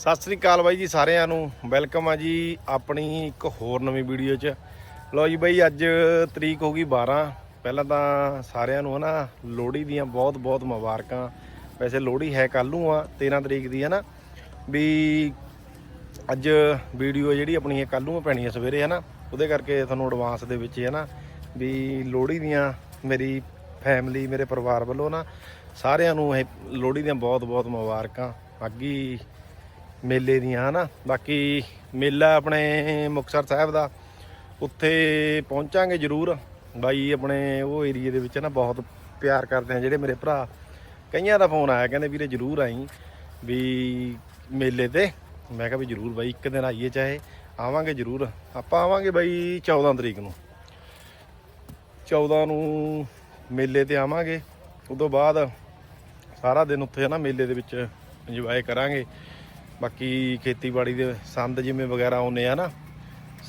ਸਤਿ ਸ੍ਰੀ ਅਕਾਲ ਬਾਈ ਜੀ ਸਾਰਿਆਂ ਨੂੰ। ਵੈਲਕਮ ਆ ਜੀ ਆਪਣੀ ਇੱਕ ਹੋਰ ਨਵੀਂ ਵੀਡੀਓ 'ਚ। ਲਓ ਜੀ ਬਾਈ, ਅੱਜ ਤਰੀਕ ਹੋ ਗਈ 12 ਪਹਿਲਾਂ ਤਾਂ ਸਾਰਿਆਂ ਨੂੰ ਹਨਾ, ਲੋਹੜੀ ਦੀਆਂ ਬਹੁਤ ਬਹੁਤ ਮੁਬਾਰਕਾਂ। ਵੈਸੇ ਲੋਹੜੀ ਹੈ ਕੱਲ ਨੂੰ ਆ 13 ਤਰੀਕ ਦੀ ਹੈ ਨਾ ਵੀ ਅੱਜ ਵੀਡੀਓ ਜਿਹੜੀ ਆਪਣੀ ਇਹ ਕੱਲ ਨੂੰ ਪੈਣੀ ਹੈ ਸਵੇਰੇ ਹੈ ਨਾ ਉਹਦੇ ਕਰਕੇ ਤੁਹਾਨੂੰ ਐਡਵਾਂਸ ਦੇ ਵਿੱਚ ਹੈ ਨਾ ਵੀ ਲੋਹੜੀ ਦੀਆਂ ਮੇਰੀ ਫੈਮਿਲੀ ਮੇਰੇ ਪਰਿਵਾਰ ਵੱਲੋਂ ਨਾ ਸਾਰਿਆਂ ਨੂੰ ਇਹ ਲੋਹੜੀ ਦੀਆਂ ਬਹੁਤ ਬਹੁਤ ਮੁਬਾਰਕਾਂ। ਅੱਗੀ ਮੇਲੇ ਦੀਆਂ, ਹਨਾ? ਬਾਕੀ ਮੇਲਾ ਆਪਣੇ ਮੁਕਤਸਰ ਸਾਹਿਬ ਦਾ, ਉੱਥੇ ਪਹੁੰਚਾਂਗੇ ਜ਼ਰੂਰ। ਬਾਈ ਆਪਣੇ ਉਹ ਏਰੀਏ ਦੇ ਵਿੱਚ ਨਾ ਬਹੁਤ ਪਿਆਰ ਕਰਦੇ ਆ ਜਿਹੜੇ ਮੇਰੇ ਭਰਾ। ਕਈਆਂ ਦਾ ਫੋਨ ਆਇਆ, ਕਹਿੰਦੇ ਵੀਰੇ ਜ਼ਰੂਰ ਆਈ ਵੀ ਮੇਲੇ ਤੇ। ਮੈਂ ਕਿਹਾ ਵੀ ਜ਼ਰੂਰ ਬਾਈ, ਇੱਕ ਦਿਨ ਆਈਏ ਚਾਹੇ, ਆਵਾਂਗੇ ਜ਼ਰੂਰ। ਆਪਾਂ ਆਵਾਂਗੇ ਬਾਈ 14 ਤਰੀਕ ਨੂੰ। 14 ਨੂੰ ਮੇਲੇ ਤੇ ਆਵਾਂਗੇ। ਉਦੋਂ ਬਾਅਦ ਸਾਰਾ ਦਿਨ ਉੱਥੇ ਨਾ ਮੇਲੇ ਦੇ ਵਿੱਚ ਇੰਜੋਏ ਕਰਾਂਗੇ। ਬਾਕੀ ਖੇਤੀਬਾੜੀ ਦੇ ਸੰਦ ਜਿਵੇਂ ਵਗੈਰਾ ਆਉਨੇ ਆ ਨਾ,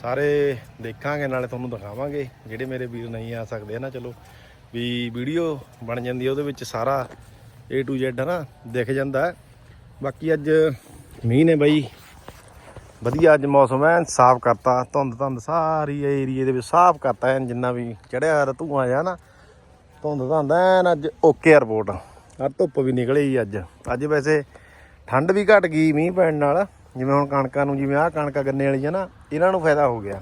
ਸਾਰੇ ਦੇਖਾਂਗੇ, ਨਾਲੇ ਤੁਹਾਨੂੰ ਦਿਖਾਵਾਂਗੇ, ਜਿਹੜੇ ਮੇਰੇ ਵੀਰ ਨਹੀਂ ਆ ਸਕਦੇ ਨਾ, ਚਲੋ, ਵੀ ਵੀਡੀਓ ਬਣ ਜਾਂਦੀ ਹੈ ਉਹਦੇ ਵਿੱਚ ਸਾਰਾ A to Z ਨਾ ਦਿਖ ਜਾਂਦਾ ਬਾਕੀ ਅੱਜ ਮੀਂਹ ਨੇ ਬਈ, ਵਧੀਆ ਅੱਜ ਮੌਸਮ ਐ ਸਾਫ਼ ਕਰਤਾ, ਧੁੰਦ ਧੁੰਦ ਸਾਰੀ ਏਰੀਏ ਦੇ ਵਿੱਚ ਸਾਫ਼ ਕਰਤਾ ਐਨ, ਜਿੰਨਾ ਵੀ ਚੜਿਆ ਹੋਇਆ ਧੂਆਂ ਆ ਨਾ, ਧੁੰਦ ਧੁੰਦ ਐਨ, ਅੱਜ ਓਕੇ ਰਿਪੋਰਟ। ਆ ਧੁੱਪ ਵੀ ਨਿਕਲੀ ਅੱਜ। ਅੱਜ ਵੈਸੇ ਠੰਡ ਵੀ ਘਟ ਗਈ ਮੀਂਹ ਪੈਣ ਨਾਲ। ਜਿਵੇਂ ਹੁਣ ਕਣਕਾਂ ਨੂੰ, ਜਿਵੇਂ ਆਹ ਕਣਕਾਂ ਗੰਨੇ ਵਾਲੀਆਂ ਨਾ, ਇਹਨਾਂ ਨੂੰ ਫਾਇਦਾ ਹੋ ਗਿਆ।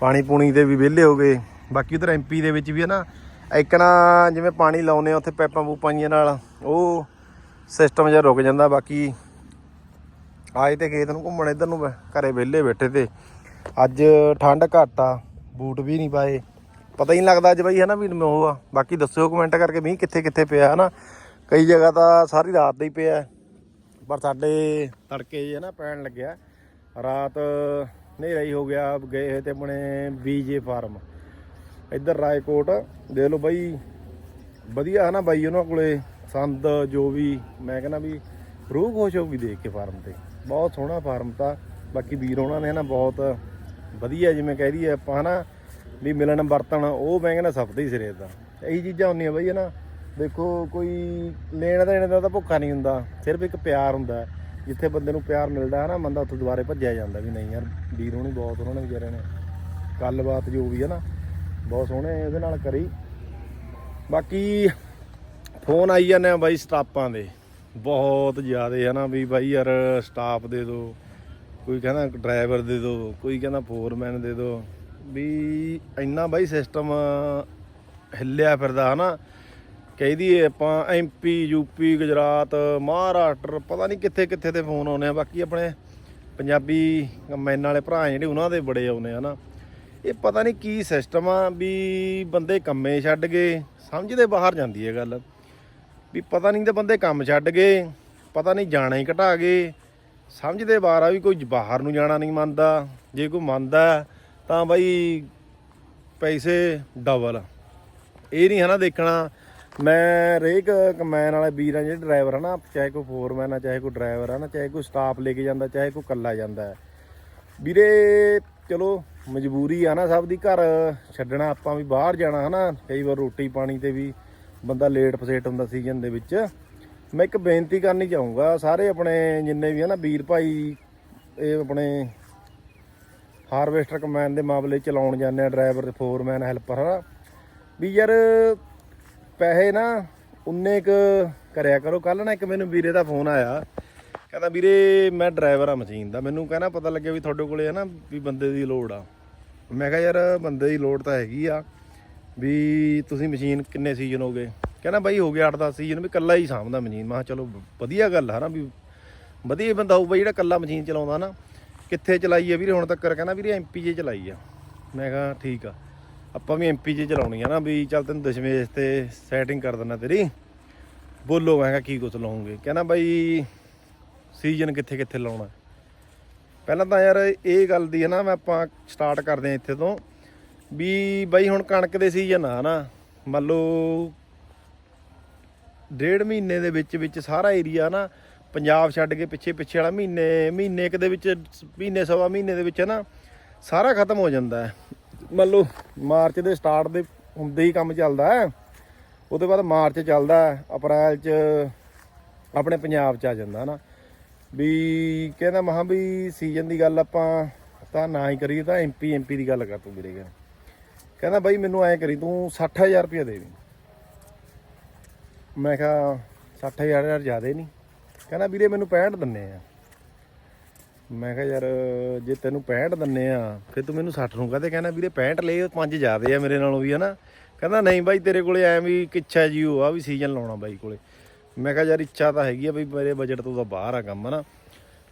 ਪਾਣੀ ਪੂਣੀ ਦੇ ਵੀ ਵਿਹਲੇ ਹੋ ਗਏ। ਬਾਕੀ ਉਧਰ ਐਮਪੀ ਦੇ ਵਿੱਚ ਵੀ ਹੈ ਨਾ ਐਕਣਾ ਜਿਵੇਂ ਪਾਣੀ ਲਾਉਨੇ ਆ, ਉੱਥੇ ਪੈਪਾਂ ਪੂਪਾਂ ਜਿਹੀਆਂ ਨਾਲ, ਉਹ ਸਿਸਟਮ ਜਿਹਾ ਰੁਕ ਜਾਂਦਾ। ਬਾਕੀ ਆਏ ਤੇ ਖੇਤ ਨੂੰ ਘੁੰਮਣ ਇੱਧਰ ਨੂੰ ਬੈ- ਘਰੇ ਵਿਹਲੇ ਬੈਠੇ ਤੇ। ਅੱਜ ਠੰਡ ਘੱਟ ਆ, ਬੂਟ ਵੀ ਨਹੀਂ ਪਾਏ। ਪਤਾ ਹੀ ਨਹੀਂ ਲੱਗਦਾ ਅੱਜ ਬਈ ਹੈ ਨਾ ਵੀ ਉਹ ਆ। ਬਾਕੀ ਦੱਸਿਓ ਕਮੈਂਟ ਕਰਕੇ ਮੀਂਹ ਕਿੱਥੇ ਕਿੱਥੇ ਪਿਆ ਹੈ ਨਾ ਕਈ ਜਗ੍ਹਾ ਤਾਂ ਸਾਰੀ ਰਾਤ ਦਾ ਹੀ ਪਿਆ। ਪਰ ਸਾਡੇ ਤੜਕੇ ਜੇ ਨਾ ਪੈਣ ਲੱਗਿਆ। ਰਾਤ ਹਨੇਰਾ ਹੀ ਹੋ ਗਿਆ। ਗਏ ਹੋਏ ਤੇ ਆਪਣੇ ਬੀਜੇ ਫਾਰਮ। ਇੱਧਰ ਰਾਏਕੋਟ। ਦੇਖ ਲਓ ਬਾਈ, ਵਧੀਆ ਹੈ ਨਾ ਬਾਈ ਉਹਨਾਂ ਕੋਲੇ? ਸੰਦ ਜੋ ਵੀ, ਮੈਂ ਕਹਿੰਦਾ ਵੀ ਰੂਹ ਖੁਸ਼ ਹੋਊਗੀ ਦੇਖ ਕੇ ਫਾਰਮ ਤੇ। ਬਹੁਤ ਸੋਹਣਾ ਫਾਰਮ ਤਾਂ। ਬਾਕੀ ਵੀਰ ਉਹਨਾਂ ਨੇ ਨਾ ਬਹੁਤ ਵਧੀਆ ਜਿਵੇਂ ਕਹਿ ਦਈਏ ਆਪਾਂ ਹਨਾ, ਵੀ ਮਿਲਣ ਵਰਤਣ, ਉਹ ਮੈਂ ਕਹਿੰਦਾ ਸਭ ਹੀ ਸਿਰੇ ਦਾ ਇਹੀ ਚੀਜ਼ਾਂ ਹੁੰਦੀਆਂ ਬਈ ਹਨਾ। ਦੇਖੋ, ਕੋਈ ਲੈਣ ਦੇਣ ਦਾ ਤਾਂ ਭੁੱਖਾ ਨਹੀਂ ਹੁੰਦਾ, ਸਿਰਫ ਇੱਕ ਪਿਆਰ ਹੁੰਦਾ ਜਿੱਥੇ ਬੰਦੇ ਨੂੰ ਪਿਆਰ ਮਿਲਦਾ ਹੈ ਨਾ, ਬੰਦਾ ਉੱਥੋਂ ਦੁਬਾਰੇ ਭੱਜਿਆ ਜਾਂਦਾ ਵੀ ਨਹੀਂ ਯਾਰ, ਵੀਰ ਹੋਣੀ ਬਹੁਤ ਉਹਨਾਂ ਨੇ ਵਿਚਾਰਿਆਂ ਨੇ। ਗੱਲਬਾਤ ਜੋ ਵੀ ਹੈ ਨਾ, ਬਹੁਤ ਸੋਹਣੇ ਉਹਦੇ ਨਾਲ ਕਰੀ। ਬਾਕੀ ਫੋਨ ਆਈ ਜਾਂਦੇ ਆ ਬਾਈ ਸਟਾਪਾਂ ਦੇ। ਬਹੁਤ ਜ਼ਿਆਦੇ ਹੈ ਨਾ ਵੀ ਬਾਈ ਯਾਰ ਸਟਾਫ ਦੇ ਦਿਓ ਕੋਈ ਕਹਿੰਦਾ ਡਰਾਈਵਰ ਦੇ ਦਿਓ ਕੋਈ ਕਹਿੰਦਾ ਫੋਰਮੈਨ ਦੇ ਦਿਓ ਵੀ ਇੰਨਾ ਬਾਈ ਸਿਸਟਮ ਹਿੱਲਿਆ ਫਿਰਦਾ ਹਨਾ ਕਹਿ ਦਈਏ ਆਪਾਂ ਐਮਪੀ ਯੂਪੀ ਗੁਜਰਾਤ, ਮਹਾਰਾਸ਼ਟਰ, ਪਤਾ ਨਹੀਂ ਕਿੱਥੇ ਕਿੱਥੇ ਦੇ ਫੋਨ ਆਉਨੇ ਆ, ਬਾਕੀ ਆਪਣੇ ਪੰਜਾਬੀ ਕੰਬਾਈਨ ਵਾਲੇ ਭਰਾ ਜਿਹੜੇ, ਉਹਨਾਂ ਦੇ ਬੜੇ ਆਉਨੇ ਆ ਨਾ। ਇਹ ਪਤਾ ਨਹੀਂ ਕੀ ਸਿਸਟਮ ਆ ਵੀ ਬੰਦੇ ਕੰਮੇ ਛੱਡ ਗਏ ਸਮਝਦੇ ਬਾਹਰ ਜਾਂਦੀ ਹੈ ਗੱਲ। ਵੀ ਪਤਾ ਨਹੀਂ ਤੇ ਬੰਦੇ ਕੰਮ ਛੱਡ ਗਏ, ਪਤਾ ਨਹੀਂ ਜਾਣਾ ਹੀ ਘਟਾ ਗਏ। ਸਮਝਦੇ ਬਾਹਰ ਆ ਵੀ ਕੋਈ ਬਾਹਰ ਨੂੰ ਜਾਣਾ ਨਹੀਂ ਮੰਨਦਾ, ਜੇ ਕੋਈ ਮੰਨਦਾ ਤਾਂ ਬਈ ਪੈਸੇ ਡਬਲ ਇਹ ਨਹੀਂ ਹਨਾ ਦੇਖਣਾ ਮੈਂ ਰੇਕ ਕਮੈਨ ਵਾਲੇ ਵੀਰ ਆ ਜਿਹੜੇ ਡਰਾਈਵਰ ਆ ਨਾ, ਚਾਹੇ ਕੋਈ ਫੋਰਮੈਨ ਆ, ਚਾਹੇ ਕੋਈ ਡਰਾਈਵਰ ਆ ਨਾ, ਚਾਹੇ ਕੋਈ ਸਟਾਫ ਲੈ ਕੇ ਜਾਂਦਾ, ਚਾਹੇ ਕੋਈ ਕੱਲਾ ਜਾਂਦਾ ਵੀਰੇ, ਚਲੋ ਮਜਬੂਰੀ ਆ ਨਾ ਸਭ ਦੀ, ਘਰ ਛੱਡਣਾ ਆਪਾਂ ਵੀ ਬਾਹਰ ਜਾਣਾ ਹਨਾ, ਕਈ ਵਾਰ ਰੋਟੀ ਪਾਣੀ ਤੇ ਵੀ ਬੰਦਾ ਲੇਟ ਫਸੇਟ ਹੁੰਦਾ ਸੀਜ਼ਨ ਦੇ ਵਿੱਚ। ਮੈਂ ਇੱਕ ਬੇਨਤੀ ਕਰਨੀ ਚਾਹੂੰਗਾ, ਸਾਰੇ ਆਪਣੇ ਜਿੰਨੇ ਵੀ ਹਨਾ ਵੀਰ ਭਾਈ, ਇਹ ਆਪਣੇ ਹਾਰਵੈਸਟਰ ਕਮੈਨ ਦੇ ਮਾਮਲੇ ਚਲਾਉਣ ਜਾਂਦੇ ਆ ਡਰਾਈਵਰ ਫੋਰਮੈਨ ਹੈਲਪਰ ਹਨਾ। ਵੀ ਯਾਰ ਪੈਸੇ ਨਾ ਉਨੇ ਕ ਕਰਿਆ ਕਰੋ। ਕੱਲ ਨਾ ਇੱਕ ਮੈਨੂੰ ਵੀਰੇ ਦਾ ਫੋਨ ਆਇਆ। ਕਹਿੰਦਾ, ਵੀਰੇ, ਮੈਂ ਡਰਾਈਵਰ ਆ ਮਸ਼ੀਨ ਦਾ। ਮੈਨੂੰ ਕਹਿੰਦਾ, ਪਤਾ ਲੱਗਿਆ ਵੀ ਤੁਹਾਡੇ ਕੋਲੇ ਹੈ ਨਾ ਵੀ ਬੰਦੇ ਦੀ ਲੋੜ ਆ। ਮੈਂ ਕਿਹਾ, ਯਾਰ, ਬੰਦੇ ਦੀ ਲੋੜ ਤਾਂ ਹੈਗੀ ਆ ਵੀ ਤੁਸੀਂ ਮਸ਼ੀਨ ਕਿੰਨੇ ਸੀਜ਼ਨ ਹੋ ਗਏ? ਕਹਿੰਦਾ, ਬਾਈ, ਹੋ ਗਿਆ 8-10 ਸੀਜ਼ਨ, ਵੀ ਕੱਲਾ ਹੀ ਸਾਂਭਦਾ ਮਸ਼ੀਨ। ਮੈਂ ਕਿਹਾ, ਚਲੋ, ਵਧੀਆ ਗੱਲ ਹੈ ਨਾ ਵੀ ਵਧੀਆ ਬੰਦਾ ਹੋਊਗਾ ਜਿਹੜਾ ਕੱਲਾ ਮਸ਼ੀਨ ਚਲਾਉਂਦਾ ਨਾ, ਕਿੱਥੇ ਚਲਾਈ ਆ ਵੀਰੇ? ਹੁਣ ਤੱਕ ਕਹਿੰਦਾ, ਵੀਰੇ ਐਮਪੀ ਜੇ ਚਲਾਈ ਆ। ਮੈਂ ਕਿਹਾ, ਠੀਕ ਆ। ਆਪਾਂ ਵੀ ਐਮਪੀ ਜੇ ਚਲਾਉਣੀ ਆ ਨਾ ਵੀ ਚੱਲ ਤੈਨੂੰ ਦਸ਼ਮੇਸ਼ ਤੇ ਸੈਟਿੰਗ ਕਰ ਦਿੰਦਾ ਤੇਰੀ। ਬੋਲੋ, ਮੈਂ ਕਿਹਾ ਕੀ ਕੁਛ ਲਾਉਂਗੇ। ਕਹਿੰਦਾ ਬਾਈ ਸੀਜ਼ਨ ਕਿੱਥੇ ਕਿੱਥੇ ਲਾਉਣਾ। ਪਹਿਲਾਂ ਤਾਂ ਯਾਰ ਇਹ ਗੱਲ ਦੀ ਹੈ ਨਾ ਮੈਂ ਆਪਾਂ ਸਟਾਰਟ ਕਰਦੇ ਹਾਂ ਇੱਥੇ ਤੋਂ ਵੀ ਬਾਈ ਹੁਣ ਕਣਕ ਦੇ ਸੀਜ਼ਨ ਆ ਨਾ, ਮੰਨ ਲਓ ਡੇਢ ਮਹੀਨੇ ਦੇ ਵਿੱਚ ਵਿੱਚ ਸਾਰਾ ਏਰੀਆ ਨਾ ਪੰਜਾਬ ਛੱਡ ਕੇ ਪਿੱਛੇ ਪਿੱਛੇ ਵਾਲਾ ਮਹੀਨੇ ਮਹੀਨੇ ਇੱਕ ਦੇ ਵਿੱਚ, ਮਹੀਨੇ ਸਵਾ ਮਹੀਨੇ ਦੇ ਵਿੱਚ ਨਾ ਸਾਰਾ ਖਤਮ ਹੋ ਜਾਂਦਾ ਹੈ। ਮੰਨ ਲਓ ਮਾਰਚ ਦੇ ਸਟਾਰਟ ਦੇ ਹੁੰਦੇ ਹੀ ਕੰਮ ਚੱਲਦਾ ਹੈ। ਉਹਦੇ ਬਾਅਦ ਮਾਰਚ ਚੱਲਦਾ ਅਪ੍ਰੈਲ ਚ ਆਪਣੇ ਪੰਜਾਬ ਚ ਆ ਜਾਂਦਾ ਨਾ ਵੀ ਕਹਿੰਦਾ ਮਹਾ ਵੀ ਸੀਜ਼ਨ ਦੀ ਗੱਲ ਆਪਾਂ ਤਾਂ ਨਾ ਹੀ ਕਰੀਏ, ਤਾਂ ਐਮਪੀ ਐਮਪੀ ਦੀ ਗੱਲ ਕਰ ਤੂੰ ਵੀਰੇ ਕਹਿੰਦਾ। ਕਹਿੰਦਾ ਬਾਈ ਮੈਨੂੰ ਐ ਕਰੀ, ਤੂੰ 60000 ਰੁਪਏ ਦੇ ਦੇ ਮੈਂ ਕਿਹਾ 60000 ਯਾਰ ਜ਼ਿਆਦੇ ਨਹੀਂ। ਕਹਿੰਦਾ ਵੀਰੇ ਮੈਨੂੰ 65 ਦਿੰਨੇ ਆ। ਮੈਂ ਕਿਹਾ ਯਾਰ, ਜੇ ਤੈਨੂੰ 65 ਦਿੰਨੇ ਆ, ਫਿਰ ਤੂੰ ਮੈਨੂੰ 60 ਨੂੰ ਕਹਦੇ ਕਹਿੰਦਾ ਵੀਰੇ 65 ਲੈ ਪੰਜ ਜ਼ਿਆਦੇ ਆ ਮੇਰੇ ਨਾਲੋਂ ਵੀ, ਹਨਾ? ਕਹਿੰਦਾ, ਨਹੀਂ ਬਾਈ, ਤੇਰੇ ਕੋਲੇ ਐ ਵੀ ਇੱਕ ਇੱਛਾ ਜੀ, ਉਹ ਆ ਵੀ ਸੀਜ਼ਨ ਲਾਉਣਾ ਬਾਈ ਕੋਲੇ। ਮੈਂ ਕਿਹਾ, ਯਾਰ, ਇੱਛਾ ਤਾਂ ਹੈਗੀ ਆ ਬਈ ਮੇਰੇ ਬਜਟ ਤੋਂ ਤਾਂ ਬਾਹਰ ਆ ਕੰਮ, ਹਨਾ?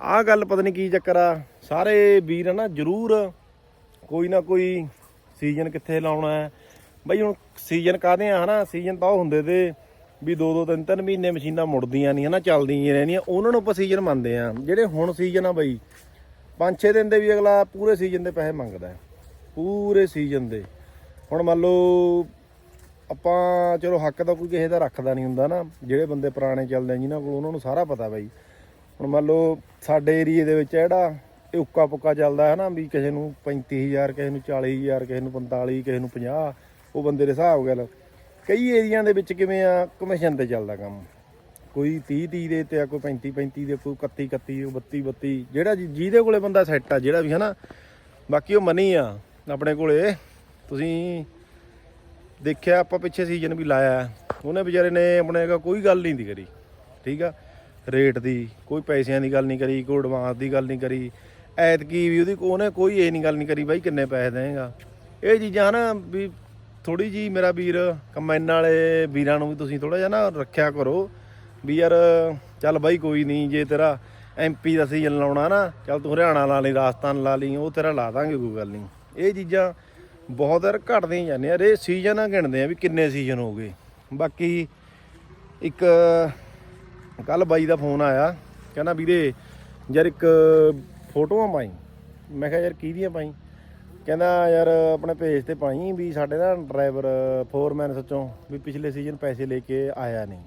ਆਹ ਗੱਲ ਪਤਾ ਨਹੀਂ ਕੀ ਚੱਕਰ ਆ, ਸਾਰੇ ਵੀਰ ਨਾ ਜ਼ਰੂਰ ਕੋਈ ਨਾ ਕੋਈ ਸੀਜ਼ਨ ਕਿੱਥੇ ਲਾਉਣਾ ਹੈ। ਬਈ ਹੁਣ ਸੀਜ਼ਨ ਕਾਹਦੇ ਆ, ਹਨਾ? ਸੀਜ਼ਨ ਤਾਂ ਉਹ ਹੁੰਦੇ ਤੇ ਵੀ ਦੋ ਦੋ ਤਿੰਨ ਤਿੰਨ ਮਹੀਨੇ ਮਸ਼ੀਨਾਂ ਮੁੜਦੀਆਂ ਨਹੀਂ, ਹਨਾ, ਚੱਲਦੀਆਂ ਰਹਿੰਦੀਆਂ। ਉਹਨਾਂ ਨੂੰ ਆਪਾਂ ਸੀਜ਼ਨ ਮੰਨਦੇ ਆ ਜਿਹੜੇ ਹੁਣ ਸੀਜ਼ਨ ਆ ਬਈ, ਪੰਜ ਛੇ ਦਿਨ ਦੇ ਵੀ ਅਗਲਾ ਪੂਰੇ ਸੀਜ਼ਨ ਦੇ ਪੈਸੇ ਮੰਗਦਾ ਹੈ। ਪੂਰੇ ਸੀਜ਼ਨ ਦੇ। ਹੁਣ ਮੰਨ ਲਓ, ਆਪਾਂ, ਚਲੋ, ਹੱਕ ਤਾਂ ਕੋਈ ਕਿਸੇ ਦਾ ਰੱਖਦਾ ਨਹੀਂ ਹੁੰਦਾ ਨਾ। ਜਿਹੜੇ ਬੰਦੇ ਪੁਰਾਣੇ ਚੱਲਦੇ ਆ, ਜਿਨ੍ਹਾਂ ਕੋਲ ਉਹਨਾਂ ਨੂੰ ਸਾਰਾ ਪਤਾ ਬਾਈ। ਹੁਣ ਮੰਨ ਲਓ, ਸਾਡੇ ਏਰੀਏ ਦੇ ਵਿੱਚ ਜਿਹੜਾ ਇਹ ਉੱਕਾ ਪੁੱਕਾ ਚੱਲਦਾ ਹੈ ਨਾ ਵੀ ਕਿਸੇ ਨੂੰ 35000 ਕਿਸੇ ਨੂੰ 40000 ਕਿਸੇ ਨੂੰ 45 ਕਿਸੇ ਨੂੰ 50 ਉਹ ਬੰਦੇ ਦੇ ਹਿਸਾਬ ਗੱਲ ਕਈ ਏਰੀਆ ਦੇ ਵਿੱਚ ਕਿਵੇਂ ਆ ਕਮਿਸ਼ਨ ਤੇ ਚੱਲਦਾ ਕੰਮ। ਕੋਈ 30 30 ਦੇ ਤੇ ਆ, ਕੋਈ 35 35 ਦੇ ਕੋਈ 31 31 32 32 ਜਿਹੜਾ ਜਿ- ਜਿਹਦੇ ਕੋਲੇ ਬੰਦਾ ਸੈੱਟ ਆ, ਜਿਹੜਾ ਵੀ ਹਨਾ। ਬਾਕੀ ਉਹ ਮਨੀ ਆ, ਆਪਣੇ ਕੋਲੇ। ਤੁਸੀਂ ਦੇਖਿਆ, ਆਪਾਂ ਪਿੱਛੇ ਸੀਜ਼ਨ ਵੀ ਲਾਇਆ। ਉਹਨੇ ਵਿਚਾਰੇ ਨੇ ਆਪਣੇ ਕੋਲ ਕੋਈ ਗੱਲ ਨਹੀਂ ਦੀ ਕਰੀ। ਠੀਕ ਆ? ਰੇਟ ਦੀ, ਕੋਈ ਪੈਸਿਆਂ ਦੀ ਗੱਲ ਨਹੀਂ ਕਰੀ, ਕੋਈ ਐਡਵਾਂਸ ਦੀ ਗੱਲ ਨਹੀਂ ਕਰੀ। ਐਤਕੀ ਵੀ ਉਹਦੀ, ਉਹਨੇ ਕੋਈ ਇਹ ਨਹੀਂ ਗੱਲ ਨਹੀਂ ਕਰੀ, ਬਾਈ ਕਿੰਨੇ ਪੈਸੇ ਦੇਵੇਂਗਾ। ਇਹ ਚੀਜ਼ਾਂ ਨਾ ਵੀ ਥੋੜੀ ਜੀ ਮੇਰਾ ਵੀਰ ਕੰਬਾਈਨ ਵਾਲੇ ਵੀਰਾਂ ਨੂੰ ਵੀ ਤੁਸੀਂ ਥੋੜਾ ਜਿਹਾ ਨਾ ਰੱਖਿਆ ਕਰੋ ਵੀ ਯਾਰ, ਚੱਲ ਬਾਈ ਕੋਈ ਨਹੀਂ ਜੇ ਤੇਰਾ ਐਮਪੀ ਦਾ ਸੀਜ਼ਨ ਲਾਉਣਾ ਨਾ, ਚੱਲ ਤੂੰ ਹਰਿਆਣਾ ਲਾ ਲਈ, ਰਾਜਸਥਾਨ ਲਾ ਲਈ, ਉਹ ਤੇਰਾ ਲਾ ਦਾਂਗੇ, ਕੋਈ ਗੱਲ ਨਹੀਂ ਇਹ ਚੀਜ਼ਾਂ ਬਹੁਤ ਯਾਰ ਘਟਦੀਆਂ ਹੀ ਜਾਂਦੀਆਂ। ਯਾਰ ਇਹ ਸੀਜ਼ਨ ਆ ਗਿਣਦੇ ਆ ਵੀ ਕਿੰਨੇ ਸੀਜ਼ਨ ਹੋ ਗਏ। ਬਾਕੀ ਇੱਕ, ਕੱਲ ਬਾਈ ਦਾ ਫੋਨ ਆਇਆ, ਕਹਿੰਦਾ ਵੀਰੇ, ਯਾਰ ਇੱਕ ਫੋਟੋਆਂ ਪਾਈ। ਮੈਂ ਕਿਹਾ ਯਾਰ ਕਿਹਦੀਆਂ ਪਾਈ? ਕਹਿੰਦਾ ਯਾਰ ਆਪਣੇ ਪੇਜ ਤੇ ਪਾਈ ਵੀ ਸਾਡੇ ਨਾ ਡਰਾਈਵਰ ਫੋਰਮੈਨ ਸੱਚੋਂ ਵੀ ਪਿਛਲੇ ਸੀਜ਼ਨ ਪੈਸੇ ਲੈ ਕੇ ਆਇਆ ਨਹੀਂ।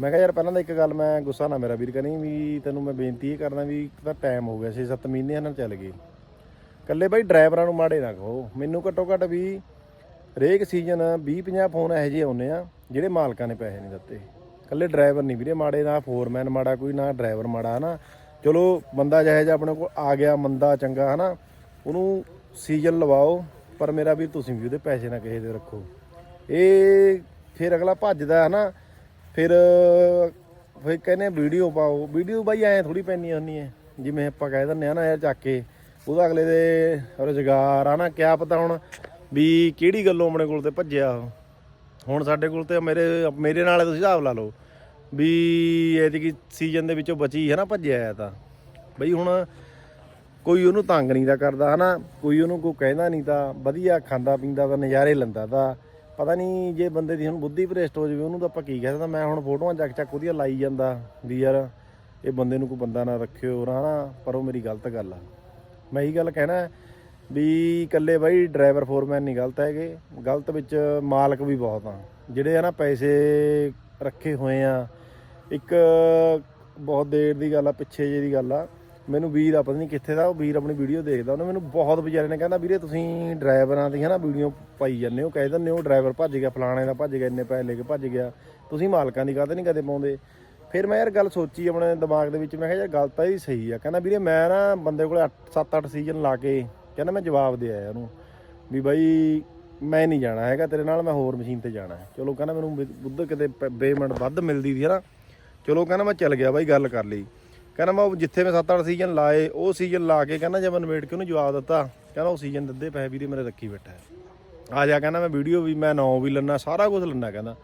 ਮੈਂ ਕਿਹਾ ਯਾਰ ਪਹਿਲਾਂ ਤਾਂ ਇੱਕ ਗੱਲ ਮੈਂ ਗੁੱਸਾ ਨਾ ਮੇਰਾ ਵੀਰ ਕਰੀ ਵੀ ਤੈਨੂੰ ਮੈਂ ਬੇਨਤੀ ਇਹ ਕਰਦਾ ਵੀ ਇੱਕ ਤਾਂ ਟਾਈਮ ਹੋ ਗਿਆ 6-7 ਮਹੀਨੇ ਨਾਲ ਚੱਲ ਗਏ। ਕੱਲੇ ਬਾਈ ਡਰਾਈਵਰਾਂ ਨੂੰ ਮਾੜੇ ਨਾ ਕਹੋ। ਮੈਨੂੰ ਘੱਟੋ ਘੱਟ ਵੀ ਹਰੇਕ ਸੀਜ਼ਨ 20-50 ਫੋਨ ਇਹੋ ਜਿਹੇ ਆਉਂਦੇ ਆ ਜਿਹੜੇ ਮਾਲਕਾਂ ਨੇ ਪੈਸੇ ਨਹੀਂ ਦਿੱਤੇ। ਕੱਲੇ ਡਰਾਈਵਰ ਨਹੀਂ ਵੀਰੇ, ਮਾੜੇ ਨਾ ਫੋਰਮੈਨ ਮਾੜਾ, ਕੋਈ ਨਾ ਡਰਾਈਵਰ ਮਾੜਾ, ਹਨਾ। ਚਲੋ ਬੰਦਾ ਜਿਹੋ ਜਿਹਾ ਆਪਣੇ ਕੋਲ ਆ ਗਿਆ, ਮੰਦਾ, ਚੰਗਾ, ਹਨਾ। ਉਹਨੂੰ ਸੀਜ਼ਨ ਲਵਾਓ, ਪਰ ਮੇਰਾ ਵੀ ਤੁਸੀਂ ਵੀ ਉਹਦੇ ਪੈਸੇ ਨਾ ਕਿਸੇ ਦੇ ਰੱਖੋ। ਇਹ ਫਿਰ ਅਗਲਾ ਭੱਜਦਾ ਹੈ ਨਾ, ਫਿਰ ਫਿਰ ਕਹਿੰਦੇ ਵੀਡੀਓ ਪਾਓ। ਵੀਡੀਓ ਬਾਈ ਐ ਥੋੜੀ ਪੈਣੀ ਹੁੰਦੀ ਹੈ ਜਿਵੇਂ ਆਪਾਂ ਕਹਿ ਦਿੰਦੇ ਆ ਨਾ ਯਾਰ ਚੱਕ ਕੇ, ਉਹਦਾ ਅਗਲੇ ਦੇ ਰੁਜ਼ਗਾਰ ਆ ਨਾ, ਕਿਆ ਪਤਾ ਹੁਣ ਵੀ ਕਿਹੜੀ ਗੱਲੋਂ ਆਪਣੇ ਕੋਲ ਤੇ ਭੱਜਿਆ ਉਹ। ਹੁਣ ਸਾਡੇ ਕੋਲ ਤੇ ਮੇਰੇ ਮੇਰੇ ਨਾਲ ਤੁਸੀਂ ਹਿਸਾਬ ਲਾ ਲਓ ਵੀ ਐਤਕੀ ਸੀਜ਼ਨ ਦੇ ਵਿੱਚੋਂ ਬਚੀ ਹੈ ਨਾ, ਭੱਜਿਆ ਆ ਤਾਂ। ਬਈ ਹੁਣ ਕੋਈ ਉਹਨੂੰ ਤੰਗ ਨਹੀਂ ਦਾ ਕਰਦਾ, ਹਨਾ? ਕੋਈ ਉਹਨੂੰ ਕੋਈ ਕਹਿੰਦਾ ਨਹੀਂ ਤਾਂ ਵਧੀਆ ਖਾਂਦਾ ਪੀਂਦਾ ਤਾਂ ਨਜ਼ਾਰੇ ਲੈਂਦਾ ਤਾਂ। ਪਤਾ ਨਹੀਂ ਜੇ ਬੰਦੇ ਦੀ ਹੁਣ ਬੁੱਧੀ ਭ੍ਰਿਸ਼ਟ ਹੋ ਜਾਵੇ, ਉਹਨੂੰ ਤਾਂ ਆਪਾਂ ਕੀ ਕਹਿ ਸਕਦਾ ਮੈਂ ਹੁਣ ਫੋਟੋਆਂ ਚੱਕ ਚੱਕ ਉਹਦੀਆਂ ਲਾਈ ਜਾਂਦਾ ਵੀ ਯਾਰ ਇਹ ਬੰਦੇ ਨੂੰ ਕੋਈ ਬੰਦਾ ਨਾ ਰੱਖਿਓ ਹਨਾ? ਪਰ ਉਹ ਮੇਰੀ ਗਲਤ ਗੱਲ ਆ। ਮੈਂ ਇਹੀ ਗੱਲ ਕਹਿਣਾ ਵੀ ਇਕੱਲੇ ਬਾਈ ਡਰਾਈਵਰ ਫੋਰਮੈਨ ਨਹੀਂ ਗਲਤ ਹੈਗੇ। ਗਲਤ ਵਿੱਚ ਮਾਲਕ ਵੀ ਬਹੁਤ ਆ। ਜਿਹੜੇ ਆ ਨਾ ਪੈਸੇ ਰੱਖੇ ਹੋਏ ਆ। ਇੱਕ ਬਹੁਤ ਦੇਰ ਦੀ ਗੱਲ ਆ, ਪਿੱਛੇ ਜੇ ਦੀ ਗੱਲ ਆ। ਮੈਨੂੰ ਵੀਰ ਆ, ਪਤਾ ਨਹੀਂ ਕਿੱਥੇ ਦਾ, ਉਹ ਵੀਰ ਆਪਣੀ ਵੀਡੀਓ ਦੇਖਦਾ, ਉਹਨੇ ਮੈਨੂੰ ਬਹੁਤ ਵਿਚਾਰੇ ਨੇ ਕਹਿੰਦਾ, ਵੀਰੇ ਤੁਸੀਂ ਡਰਾਈਵਰਾਂ ਦੀ ਹਨਾ ਵੀਡੀਓ ਪਾਈ ਜਾਂਦੇ ਹੋ, ਕਹਿ ਦਿੰਦੇ ਹੋ ਡਰਾਈਵਰ ਭੱਜ ਗਿਆ, ਫਲਾਣੇ ਦਾ ਭੱਜ ਗਿਆ, ਇੰਨੇ ਪੈਸੇ ਲੈ ਕੇ ਭੱਜ ਗਿਆ, ਤੁਸੀਂ ਮਾਲਕਾਂ ਦੀ ਕਾਹਦੇ ਨਹੀਂ ਕਦੇ ਪਾਉਂਦੇ? ਫਿਰ ਮੈਂ ਯਾਰ ਗੱਲ ਸੋਚੀ ਆਪਣੇ ਦਿਮਾਗ ਦੇ ਵਿੱਚ, ਮੈਂ ਕਿਹਾ ਯਾਰ ਗੱਲ ਤਾਂ ਇਹ ਸਹੀ ਆ, ਕਹਿੰਦਾ ਵੀਰੇ ਮੈਂ ਨਾ ਬੰਦੇ ਕੋਲੇ 7-8 ਸੀਜ਼ਨ ਲਾ ਕੇ, ਕਹਿੰਦਾ ਮੈਂ ਜਵਾਬ ਦੇ ਆਇਆ ਉਹਨੂੰ, ਵੀ ਬਾਈ ਮੈਂ ਨਹੀਂ ਜਾਣਾ ਹੈਗਾ, ਤੇਰੇ ਨਾਲ ਮੈਂ ਹੋਰ ਮਸ਼ੀਨ ਤੇ ਜਾਣਾ ਚਲੋ ਕਹਿੰਦਾ ਮੈਨੂੰ ਬੁੱਧ ਕਿਤੇ ਪੇਮੈਂਟ ਵੱਧ ਮਿਲਦੀ ਸੀ ਨਾ ਚਲੋ ਕਹਿੰਦਾ ਮੈਂ ਚੱਲ ਗਿਆ ਬਾਈ, ਗੱਲ ਕਰ ਲਈ। ਕਹਿੰਦਾ ਮੈਂ ਉਹ ਜਿੱਥੇ ਮੈਂ 7-8 ਸੀਜ਼ਨ ਲਾਏ, ਉਹ ਸੀਜ਼ਨ ਲਾ ਕੇ ਕਹਿੰਦਾ ਜੇ ਮੈਂ ਨਵੇੜ ਕੇ ਉਹਨੂੰ ਜਵਾਬ ਦਿੱਤਾ। ਕਹਿੰਦਾ ਉਹ ਸੀਜ਼ਨ ਦਿੱਦੇ ਪੈਸੇ ਵੀਰੇ ਮੇਰੇ ਰੱਖੀ ਬੈਠਾ ਆ ਜਾ ਕਹਿੰਦਾ ਮੈਂ ਵੀਡੀਓ ਵੀ, ਮੈਂ ਨੌ ਵੀ ਲੰਨਾ, ਸਾਰਾ ਕੁਝ ਲੰਨਾ ਕਹਿੰਦਾ।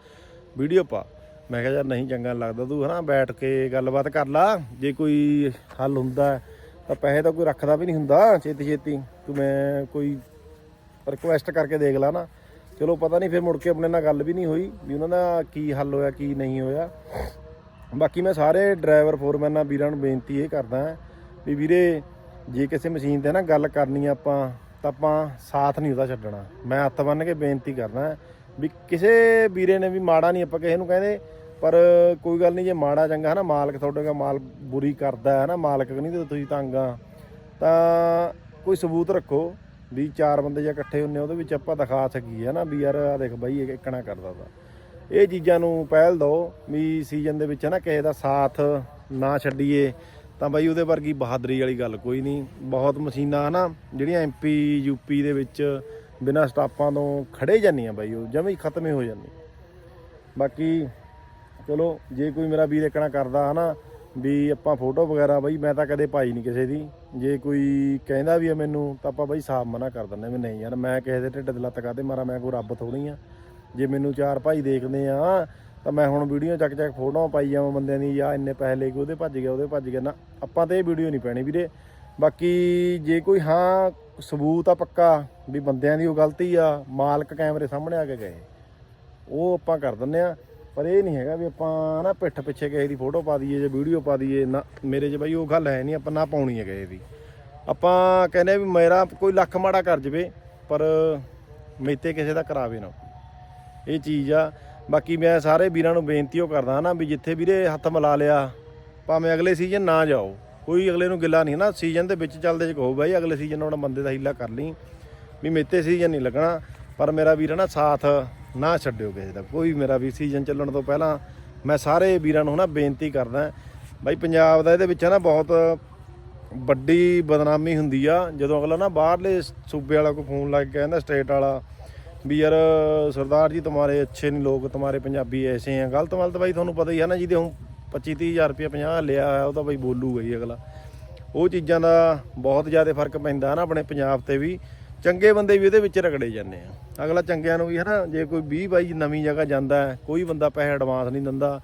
ਵੀਡੀਓ ਪਾ। ਮੈਂ ਕਿਹਾ ਯਾਰ ਨਹੀਂ ਚੰਗਾ ਲੱਗਦਾ ਤੂੰ, ਹਨਾ, ਬੈਠ ਕੇ ਗੱਲਬਾਤ ਕਰ ਲਾ। ਜੇ ਕੋਈ ਹੱਲ ਹੁੰਦਾ ਤਾਂ ਪੈਸੇ ਤਾਂ ਕੋਈ ਰੱਖਦਾ ਵੀ ਨਹੀਂ ਹੁੰਦਾ ਛੇਤੀ ਛੇਤੀ ਤੂੰ ਮੈਂ ਕੋਈ ਰਿਕੁਐਸਟ ਕਰਕੇ ਦੇਖ ਲਾ ਨਾ। ਚਲੋ ਪਤਾ ਨਹੀਂ ਫਿਰ ਮੁੜ ਕੇ ਆਪਣੇ ਨਾਲ ਗੱਲ ਵੀ ਨਹੀਂ ਹੋਈ, ਵੀ ਉਹਨਾਂ ਦਾ ਕੀ ਹੱਲ ਹੋਇਆ, ਕੀ ਨਹੀਂ ਹੋਇਆ। ਬਾਕੀ ਮੈਂ ਸਾਰੇ ਡਰਾਈਵਰ ਫੋਰਮੈਨਾਂ ਵੀਰਾਂ ਨੂੰ ਬੇਨਤੀ ਇਹ ਕਰਦਾ ਵੀ ਵੀਰੇ, ਜੇ ਕਿਸੇ ਮਸ਼ੀਨ ਤੇ ਨਾ ਗੱਲ ਕਰਨੀ ਆਪਾਂ, ਤਾਂ ਆਪਾਂ ਸਾਥ ਨਹੀਂ ਉਹਦਾ ਛੱਡਣਾ। ਮੈਂ ਹੱਥ ਬੰਨ ਕੇ ਬੇਨਤੀ ਕਰਦਾ ਵੀ ਕਿਸੇ ਵੀਰੇ ਨੇ ਵੀ ਮਾੜਾ ਨਹੀਂ ਆਪਾਂ ਕਿਸੇ ਨੂੰ ਕਹਿੰਦੇ, ਪਰ ਕੋਈ ਗੱਲ ਨਹੀਂ, ਜੇ ਮਾੜਾ ਚੰਗਾ ਹੈ ਨਾ ਮਾਲਕ ਤੁਹਾਡੇ ਦਾ ਮਾਲ ਬੁਰੀ ਕਰਦਾ ਹੈ ਨਾ ਮਾਲਕ ਨਹੀਂ ਤੇ ਤੁਸੀਂ ਤੰਗ ਆ। ਤਾਂ ਕੋਈ ਸਬੂਤ ਰੱਖੋ ਵੀ ਚਾਰ ਬੰਦੇ ਜਾਂ ਇਕੱਠੇ ਹੁੰਨੇ ਉਹਦੇ ਵਿੱਚ ਆਪਾਂ ਦਿਖਾ ਸਕੀਏ ਹੈ ਨਾ ਵੀ ਯਾਰ ਆ ਦੇਖ ਬਾਈ, ਇਹ ਇਕਣਾ ਕਰਦਾ ਤਾ ਇਹ ਚੀਜ਼ਾਂ ਨੂੰ ਪਹਿਲ ਦਿਓ ਵੀ ਸੀਜ਼ਨ ਦੇ ਵਿੱਚ ਹੈ ਨਾ ਕਿਸੇ ਦਾ ਸਾਥ ਨਾ ਛੱਡੀਏ, ਤਾਂ ਬਾਈ ਉਹਦੇ ਵਰਗੀ ਬਹਾਦਰੀ ਵਾਲੀ ਗੱਲ ਕੋਈ ਨਹੀਂ। ਬਹੁਤ ਮਸ਼ੀਨਾਂ ਹਨਾ, ਜਿਹੜੀਆਂ ਐਮਪੀ ਯੂਪੀ ਦੇ ਵਿੱਚ ਬਿਨਾਂ ਸਟਾਪਾਂ ਤੋਂ ਖੜੇ ਜਾਂਦੀਆਂ ਬਾਈ ਉਹ, ਜਮੇ ਹੀ ਖਤਮ ਹੀ ਹੋ ਜਾਂਦੀ ਬਾਕੀ ਚਲੋ, ਜੇ ਕੋਈ ਮੇਰਾ ਵੀਰ ਇਕਣਾ ਕਰਦਾ ਹਨਾ ਵੀ ਆਪਾਂ ਫੋਟੋ ਵਗੈਰਾ ਬਈ, ਮੈਂ ਤਾਂ ਕਦੇ ਪਾਈ ਨਹੀਂ ਕਿਸੇ ਦੀ। ਜੇ ਕੋਈ ਕਹਿੰਦਾ ਵੀ ਆ ਮੈਨੂੰ, ਤਾਂ ਆਪਾਂ ਬਈ ਸਾਫ਼ ਮਨਾ ਕਰ ਦਿੰਦੇ ਵੀ ਨਹੀਂ ਯਾਰ, ਮੈਂ ਕਿਸੇ ਦੇ ਢਿੱਡ ਦੇ ਲੱਤ ਕਾਦੇ ਮਾਰਾ, ਮੈਂ ਕੋਈ ਰੱਬ ਥੋੜੀ ਆ। ਜੇ ਮੈਨੂੰ ਚਾਰ ਭਾਈ ਦੇਖਦੇ ਆ, ਤਾਂ ਮੈਂ ਹੁਣ ਵੀਡੀਓ ਚੱਕ ਚੱਕ ਫੋਟੋਆਂ ਪਾਈ ਜਾਵਾਂ ਬੰਦਿਆਂ ਦੀ ਜਾਂ ਇੰਨੇ ਪੈਸੇ ਲੈ ਕੇ ਉਹਦੇ ਭੱਜ ਗਿਆ, ਉਹਦੇ ਭੱਜ ਗਿਆ। ਨਾ, ਆਪਾਂ ਤੇ ਇਹ ਵੀਡੀਓ ਨਹੀਂ ਪੈਣੀ ਵੀਰੇ। ਬਾਕੀ ਜੇ ਕੋਈ ਹਾਂ, ਸਬੂਤ ਆ ਪੱਕਾ ਵੀ ਬੰਦਿਆਂ ਦੀ ਉਹ ਗਲਤੀ ਆ, ਮਾਲਕ ਕੈਮਰੇ ਸਾਹਮਣੇ ਆ ਕੇ ਗਏ ਉਹ ਆਪਾਂ ਕਰ ਦਿੰਨੇ ਆ, ਪਰ ਇਹ ਨਹੀਂ ਹੈਗਾ ਵੀ ਆਪਾਂ ਨਾ ਪਿੱਠ ਪਿੱਛੇ ਕਿਸੇ ਦੀ ਫੋਟੋ ਪਾ ਦਈਏ ਜਾਂ ਵੀਡੀਓ ਪਾ ਦਈਏ। ਨਾ, ਮੇਰੇ 'ਚ ਬਾਈ ਉਹ ਗੱਲ ਹੈ ਨਹੀਂ, ਆਪਾਂ ਨਾ ਪਾਉਣੀ ਹੈ ਕਿਸੇ ਦੀ। ਆਪਾਂ ਕਹਿੰਦੇ ਵੀ ਮੇਰਾ ਕੋਈ ਲੱਖ ਮਾੜਾ ਕਰ ਜਵੇ, ਪਰ ਮੇਤੇ ਕਿਸੇ ਦਾ ਕਰਾਵੇ ਨਾ। ਇਹ ਚੀਜ਼ ਆ। ਬਾਕੀ ਮੈਂ ਸਾਰੇ ਵੀਰਾਂ ਨੂੰ ਬੇਨਤੀ ਉਹ ਕਰਦਾ ਨਾ ਵੀ ਜਿੱਥੇ ਵੀਰੇ ਹੱਥ ਮਿਲਾ ਲਿਆ, ਭਾਵੇਂ ਅਗਲੇ ਸੀਜ਼ਨ ਨਾ ਜਾਓ। ਕੋਈ ਅਗਲੇ ਨੂੰ ਗਿੱਲਾ ਨਹੀਂ ਨਾ ਸੀਜ਼ਨ ਦੇ ਵਿੱਚ ਚੱਲਦੇ ਚ ਕਹੋ ਬਾਈ, ਅਗਲੇ ਸੀਜ਼ਨ ਨਾਲ ਬੰਦੇ ਦਾ ਹੀਲਾ ਕਰ ਲਈ। ਵੀ ਮੇਤੇ ਸੀਜ਼ਨ ਨਹੀਂ ਲੱਗਣਾ, ਪਰ ਮੇਰਾ ਵੀਰ ਨਾ ਸਾਥ ਨਾ ਛੱਡਿਓ ਕਿਸੇ ਦਾ। ਕੋਈ ਮੇਰਾ ਵੀ ਸੀਜ਼ਨ ਚੱਲਣ ਤੋਂ ਪਹਿਲਾਂ ਮੈਂ ਸਾਰੇ ਵੀਰਾਂ ਨੂੰ ਨਾ ਬੇਨਤੀ ਕਰਦਾ। ਬਾਈ ਪੰਜਾਬ ਦਾ ਇਹਦੇ ਵਿੱਚ ਨਾ ਬਹੁਤ ਵੱਡੀ ਬਦਨਾਮੀ ਹੁੰਦੀ ਆ। ਜਦੋਂ ਅਗਲਾ ਨਾ ਬਾਹਰਲੇ ਸੂਬੇ ਵਾਲਾ ਕੋਈ ਫੋਨ ਲੱਗ ਕੇ ਕਹਿੰਦਾ ਸਟੇਟ ਵਾਲਾ ਵੀ ਯਾਰ, ਸਰਦਾਰ ਜੀ ਤੁਹਾਰੇ ਅੱਛੇ ਨਹੀਂ ਲੋਕ ਤੁਹਾਰੇ ਪੰਜਾਬੀ ਐਸੇ ਆ। ਗਲਤ ਮਲਤ ਬਾਈ ਤੁਹਾਨੂੰ ਪਤਾ ਹੀ ਹੈ ਨਾ, ਜਿਹਦੇ ਹੁਣ 25 30000 ਰੁਪਏ 50 ਲਿਆ ਹੋਇਆ, ਉਹ ਤਾਂ ਬਾਈ ਬੋਲੂਗਾ ਹੀ ਅਗਲਾ। ਉਹ ਚੀਜ਼ਾਂ ਦਾ ਬਹੁਤ ਜ਼ਿਆਦਾ ਫ਼ਰਕ ਪੈਂਦਾ ਨਾ ਆਪਣੇ ਪੰਜਾਬ ਤੇ ਵੀ। ਚੰਗੇ ਬੰਦੇ ਵੀ ਇਹਦੇ ਵਿੱਚ ਰਗੜੇ ਜਾਂਦੇ ਆ। ਅਗਲਾ ਚੰਗਿਆਂ ਨੂੰ ਵੀ ਹਨਾ, ਜੇ ਕੋਈ 20 ਬਾਈ ਨਵੀਂ ਜਗ੍ਹਾ ਜਾਂਦਾ ਕੋਈ ਬੰਦਾ ਪੈਸੇ ਐਡਵਾਂਸ ਨਹੀਂ ਦਿੰਦਾ।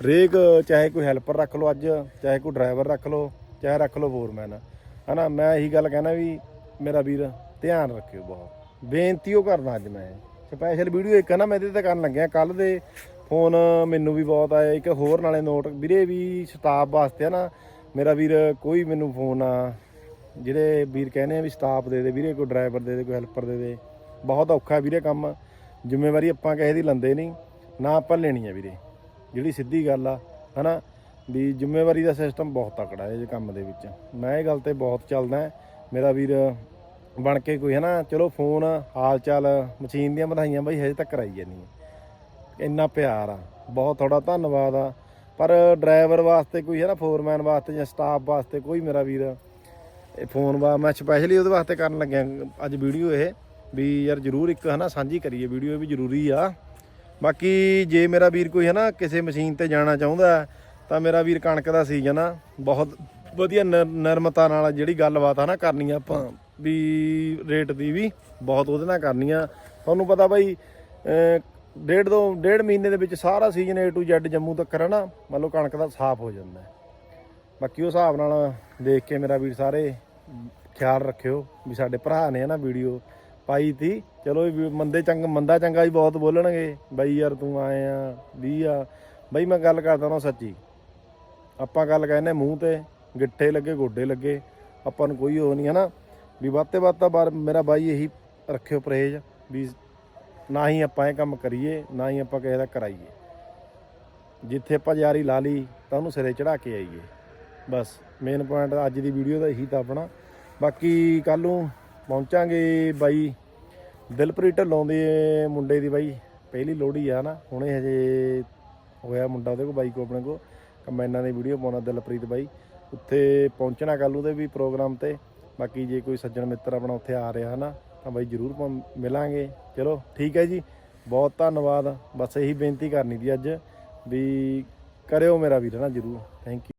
ਰੇਕ ਚਾਹੇ ਕੋਈ ਹੈਲਪਰ ਰੱਖ ਲਓ ਅੱਜ, ਚਾਹੇ ਕੋਈ ਡਰਾਈਵਰ ਰੱਖ ਲਓ, ਚਾਹੇ ਰੱਖ ਲਓ ਫੋਰਮੈਨ ਹਨਾ, ਮੈਂ ਇਹੀ ਗੱਲ ਕਹਿਣਾ ਵੀ ਮੇਰਾ ਵੀਰ, ਧਿਆਨ ਰੱਖਿਓ ਬਹੁਤ। ਬੇਨਤੀ ਉਹ ਕਰਨਾ ਅੱਜ ਮੈਂ। ਸਪੈਸ਼ਲ ਵੀਡੀਓ ਇੱਕ ਨਾ, ਮੈਂ ਇਹਦੇ ਤੇ ਕਰਨ ਲੱਗਿਆ। ਕੱਲ ਦੇ ਫੋਨ ਮੈਨੂੰ ਵੀ ਬਹੁਤ ਆਏ ਇੱਕ ਹੋਰ ਨਾਲੇ ਨੋਟ ਵੀਰੇ ਵੀ ਸਟਾਫ ਵਾਸਤੇ ਹੈ ਨਾ, ਮੇਰਾ ਵੀਰ ਕੋਈ ਮੈਨੂੰ ਫੋਨ ਆ ਜਿਹੜੇ ਵੀਰ ਕਹਿੰਦੇ ਆ ਵੀ ਸਟਾਫ ਦੇ ਦੇ, ਵੀਰੇ ਕੋਈ ਡਰਾਈਵਰ ਦੇ ਦੇ, ਕੋਈ ਹੈਲਪਰ ਦੇ ਦੇ। ਬਹੁਤ ਔਖਾ ਵੀਰੇ ਕੰਮ। ਜ਼ਿੰਮੇਵਾਰੀ ਆਪਾਂ ਕਿਸੇ ਦੀ ਲੰਦੇ ਨਹੀਂ, ਨਾ ਆਪਾਂ ਲੈਣੀ ਆ ਵੀਰੇ। ਜਿਹੜੀ ਸਿੱਧੀ ਗੱਲ ਆ, ਹਨਾ? ਵੀ ਜ਼ਿੰਮੇਵਾਰੀ ਦਾ ਸਿਸਟਮ ਬਹੁਤ ਤਕੜਾ ਹੈ ਇਹ ਕੰਮ ਦੇ ਵਿੱਚ। ਮੈਂ ਇਹ ਗੱਲ ਤੇ ਬਹੁਤ ਚੱਲਦਾ ਮੇਰਾ ਵੀਰ ਬਣ ਕੇ ਕੋਈ ਹਨਾ, ਚਲੋ ਫੋਨ ਹਾਲ ਚਾਲ ਮਸ਼ੀਨ ਦੀਆਂ ਵਧਾਈਆਂ ਬਾਈ ਹਜੇ ਤੱਕ ਕਰਾਈ ਜਾਂਦੀ ਹੈ ਇੰਨਾ ਪਿਆਰ ਆ, ਬਹੁਤ ਥੋੜਾ ਧੰਨਵਾਦ ਆ। ਪਰ ਡਰਾਈਵਰ ਵਾਸਤੇ ਕੋਈ ਹੈ ਨਾ ਫੋਰਮੈਨ ਵਾਸਤੇ ਜਾਂ ਸਟਾਫ ਵਾਸਤੇ ਕੋਈ ਮੇਰਾ ਵੀਰ, ਇਹ ਫੋਨ ਵਾ, ਮੈਂ ਸਪੈਸ਼ਲੀ ਉਹਦੇ ਵਾਸਤੇ ਕਰਨ ਲੱਗਿਆ ਅੱਜ ਵੀਡੀਓ ਇਹ, ਵੀ ਯਾਰ ਜਰੂਰ ਇੱਕ ਹਨਾ, ਸਾਂਝੀ ਕਰੀਏ, ਵੀਡੀਓ ਵੀ ਜ਼ਰੂਰੀ ਆ। ਬਾਕੀ ਜੇ ਮੇਰਾ ਵੀਰ ਕੋਈ ਹਨਾ, ਕਿਸੇ ਮਸ਼ੀਨ ਤੇ ਜਾਣਾ ਚਾਹੁੰਦਾ, ਤਾਂ ਮੇਰਾ ਵੀਰ ਕਣਕ ਦਾ ਸੀਜ਼ਨ ਆ, ਬਹੁਤ ਵਧੀਆ ਨਰ- ਨਰਮਤਾ ਨਾਲ ਜਿਹੜੀ ਗੱਲਬਾਤ ਆ ਨਾ ਕਰਨੀ ਆ ਆਪਾਂ। ਵੀ ਰੇਟ ਦੀ ਵੀ ਬਹੁਤ ਉਹਦੇ ਨਾਲ ਕਰਨੀ ਆ ਤੁਹਾਨੂੰ ਪਤਾ ਬਾਈ ਡੇਢ ਦੋ, ਡੇਢ ਮਹੀਨੇ ਦੇ ਵਿੱਚ ਸਾਰਾ season A to Z Jammu ਤੱਕ ਹੈ ਨਾ ਮੰਨ ਲਓ ਕਣਕ ਦਾ ਸਾਫ਼ ਹੋ ਜਾਂਦਾ ਬਾਕੀ ਉਹ ਹਿਸਾਬ ਨਾਲ ਦੇਖ ਕੇ ਮੇਰਾ ਵੀਰ ਸਾਰੇ ਖਿਆਲ ਰੱਖਿਓ ਵੀ ਸਾਡੇ ਭਰਾ ਨੇ ਨਾ ਵੀਡੀਓ ਪਾਈ ਤੀ। ਚਲੋ ਵੀ ਮੰਦੇ ਚੰਗ, ਮੰਦਾ ਚੰਗਾ ਹੀ ਬਹੁਤ ਬੋਲਣਗੇ, ਬਾਈ ਯਾਰ ਤੂੰ ਆਏ ਆ, ਵੀ ਆ। ਬਾਈ ਮੈਂ ਗੱਲ ਕਰਦਾ ਨਾ ਸੱਚੀ। ਆਪਾਂ ਗੱਲ ਕਹਿੰਦੇ ਮੂੰਹ ਤੇ, ਗਿੱਠੇ ਲੱਗੇ, ਗੋਡੇ ਲੱਗੇ, ਆਪਾਂ ਨੂੰ ਕੋਈ ਉਹ ਨਹੀਂ ਹੈ ਨਾ। ਵੀ ਵਾਤੇ ਵਾਤਾ ਬਾਰ ਮੇਰਾ ਬਾਈ ਇਹੀ ਰੱਖਿਓ ਪਰਹੇਜ ਵੀ ਨਾ ਹੀ ਆਪਾਂ ਇਹ ਕੰਮ ਕਰੀਏ, ਨਾ ਹੀ ਆਪਾਂ ਕਿਸੇ ਦਾ ਕਰਾਈਏ। ਜਿੱਥੇ ਆਪਾਂ ਯਾਰੀ ਲਾ ਲਈ, ਤਾਂ ਉਹਨੂੰ ਸਿਰੇ ਚੜਾ ਕੇ ਆਈਏ। ਬਸ ਮੇਨ ਪੁਆਇੰਟ ਅੱਜ ਦੀ ਵੀਡੀਓ ਦਾ ਇਹੀ ਤਾਂ ਆਪਣਾ। ਬਾਕੀ ਕੱਲ ਨੂੰ ਪਹੁੰਚਾਂਗੇ ਬਾਈ। ਦਿਲਪ੍ਰੀਤ ਢੱਲੋਂ ਦੇ ਮੁੰਡੇ ਦੀ ਬਾਈ। ਪਹਿਲੀ ਲੋਹੜੀ ਆ ਨਾ, ਹੁਣੇ ਹਜੇ ਹੋਇਆ ਮੁੰਡਾ ਉਹਦੇ ਕੋ ਬਾਈ ਕੋ ਆਪਣੇ ਕੋ ਕੰਬਾਈਨਾਂ ਦੀ ਵੀਡੀਓ ਪਾਉਣਾ ਦਿਲਪ੍ਰੀਤ ਬਾਈ। ਉੱਥੇ ਪਹੁੰਚਣਾ ਕੱਲ ਉਹਦੇ ਵੀ ਪ੍ਰੋਗਰਾਮ ਤੇ। ਬਾਕੀ ਜੇ ਕੋਈ ਸੱਜਣ ਮਿੱਤਰ ਆਪਣਾ ਉੱਥੇ ਆ ਰਿਹਾ ਹਨਾ, ਤਾਂ ਬਾਈ ਜਰੂਰ ਮਿਲਾਂਗੇ। ਚਲੋ, ਠੀਕ ਹੈ ਜੀ। ਬਹੁਤ ਧੰਨਵਾਦ। ਬਸ ਇਹੀ ਬੇਨਤੀ ਕਰਨੀ ਦੀ ਅੱਜ ਵੀ ਕਰਿਓ ਮੇਰਾ ਵੀਰ ਨਾ ਜਰੂਰ। Thank you